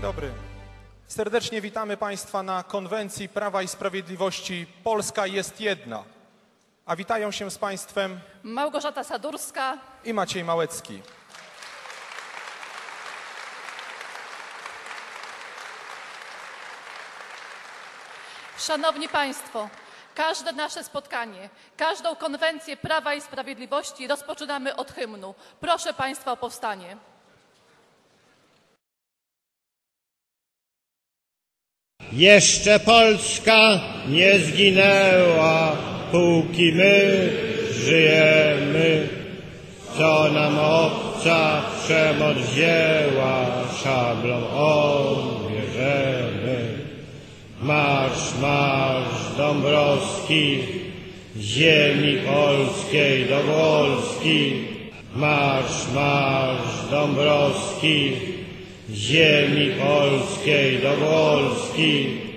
Dzień dobry. Serdecznie witamy Państwa na konwencji Prawa i Sprawiedliwości Polska jest jedna. A witają się z Państwem Małgorzata Sadurska, i Maciej Małecki. Szanowni Państwo, każde nasze spotkanie, każdą konwencję Prawa i Sprawiedliwości rozpoczynamy od hymnu. Proszę Państwa o powstanie. Jeszcze Polska nie zginęła, póki my żyjemy. Co nam obca przemoc wzięła, szablą odbierzemy. Marsz, marsz Dąbrowski, ziemi polskiej do Wolski. Marsz, marsz Dąbrowski, ziemi polskiej do Wolski.